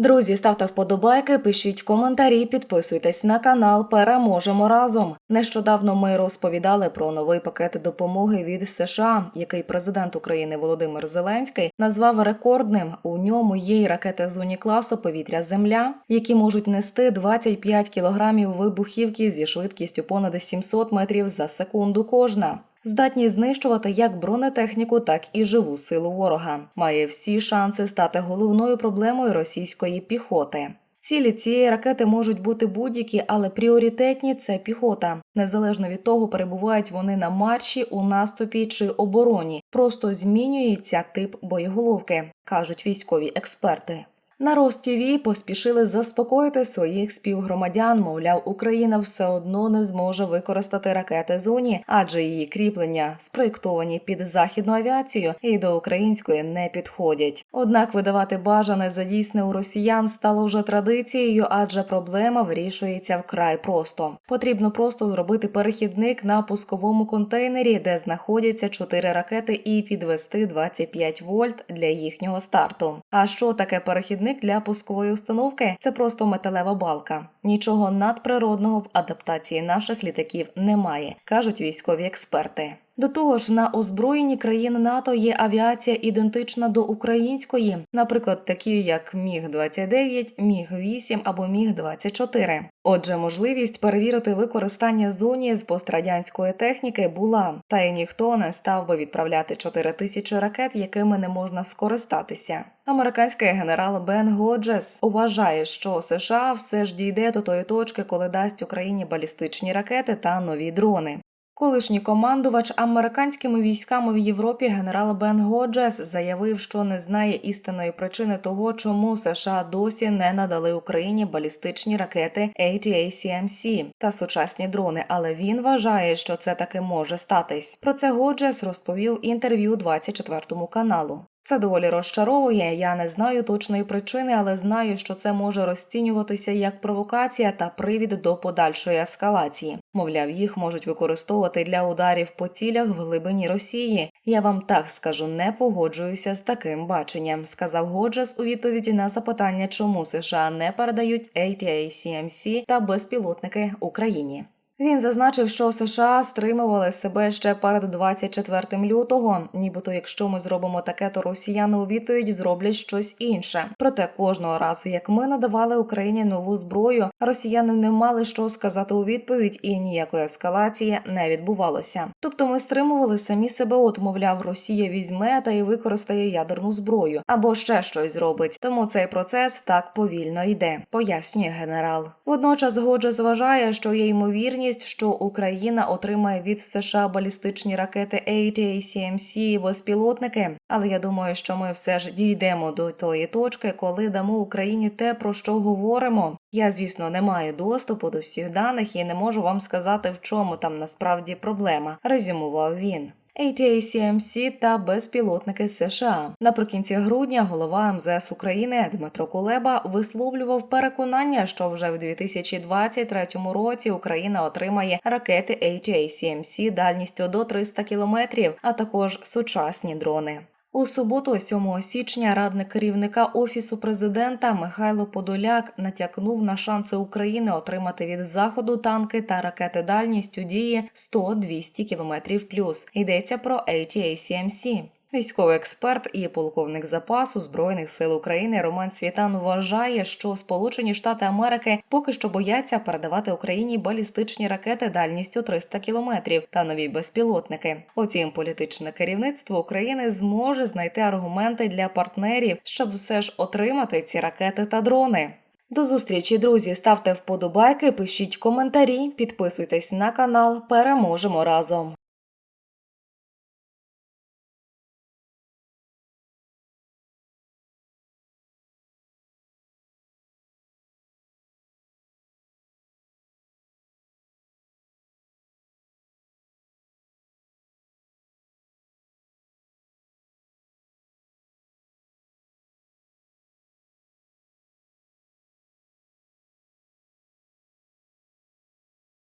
Друзі, ставте вподобайки, пишіть коментарі, підписуйтесь на канал. Переможемо разом. Нещодавно ми розповідали про новий пакет допомоги від США, який президент України Володимир Зеленський назвав рекордним. У ньому є й ракети зоні класу повітря Земля, які можуть нести 25 кілограмів вибухівки зі швидкістю понад 700 метрів за секунду кожна. Здатні знищувати як бронетехніку, так і живу силу ворога. Має всі шанси стати головною проблемою російської піхоти. Цілі цієї ракети можуть бути будь-які, але пріоритетні це піхота. Незалежно від того, перебувають вони на марші, у наступі чи обороні. Просто змінюється тип боєголовки, кажуть військові експерти. На Ростіві поспішили заспокоїти своїх співгромадян. Мовляв, Україна все одно не зможе використати ракети зоні, адже її кріплення спроєктовані під західну авіацію і до української не підходять. Однак видавати бажане за дійсне у росіян стало вже традицією, адже проблема вирішується вкрай просто. Потрібно просто зробити перехідник на пусковому контейнері, де знаходяться чотири ракети, і підвести 25 вольт для їхнього старту. А що таке перехідник для пускової установки? Це просто металева балка. Нічого надприродного в адаптації наших літаків немає, кажуть військові експерти. До того ж, на озброєнні країн НАТО є авіація ідентична до української, наприклад, такі як Міг 29 Міг 8 або Міг 24 Отже, можливість перевірити використання зоні з пострадянської техніки була, та й ніхто не став би відправляти 4 тисячі ракет, якими не можна скористатися. Американський генерал Бен Годжес вважає, що США все ж дійде до тої точки, коли дасть Україні балістичні ракети та нові дрони. Колишній командувач американськими військами в Європі генерал Бен Годжес заявив, що не знає істинної причини того, чому США досі не надали Україні балістичні ракети ATACMC та сучасні дрони, але він вважає, що це таки може статись. Про це Годжес розповів інтерв'ю 24 каналу. Це доволі розчаровує. Я не знаю точної причини, але знаю, що це може розцінюватися як провокація та привід до подальшої ескалації. Мовляв, їх можуть використовувати для ударів по цілях в глибині Росії. Я вам так скажу, не погоджуюся з таким баченням, сказав Годжес у відповіді на запитання, чому США не передають ATACMC та безпілотники Україні. Він зазначив, що США стримували себе ще перед 24 лютого. Нібито, якщо ми зробимо таке, то росіяни у відповідь зроблять щось інше. Проте кожного разу, як ми надавали Україні нову зброю, росіяни не мали що сказати у відповідь, і ніякої ескалації не відбувалося. Тобто ми стримували самі себе, от мовляв, Росія візьме та й використає ядерну зброю або ще щось зробить. Тому цей процес так повільно йде, пояснює генерал. Водночас Годжес вважає, що є ймовірність, що Україна отримає від США балістичні ракети ATACMC і безпілотники. Але я думаю, що ми все ж дійдемо до тої точки, коли дамо Україні те, про що говоримо. Я, звісно, не маю доступу до всіх даних і не можу вам сказати, в чому там насправді проблема. Резюмував він. ATACMC та безпілотники США наприкінці грудня голова МЗС України Дмитро Кулеба висловлював переконання, що вже в 2023 році Україна отримає ракети ATACMC дальністю до 300 кілометрів, а також сучасні дрони. У суботу, 7 січня, радник керівника офісу президента Михайло Подоляк натякнув на шанси України отримати від заходу танки та ракети дальністю дії 100-200 км плюс. Йдеться про ATACMC. Військовий експерт і полковник запасу збройних сил України Роман Світан вважає, що Сполучені Штати Америки поки що бояться передавати Україні балістичні ракети дальністю 300 кілометрів та нові безпілотники. Утім, політичне керівництво України зможе знайти аргументи для партнерів, щоб все ж отримати ці ракети та дрони. До зустрічі, друзі. Ставте вподобайки, пишіть коментарі, підписуйтесь на канал. Переможемо разом.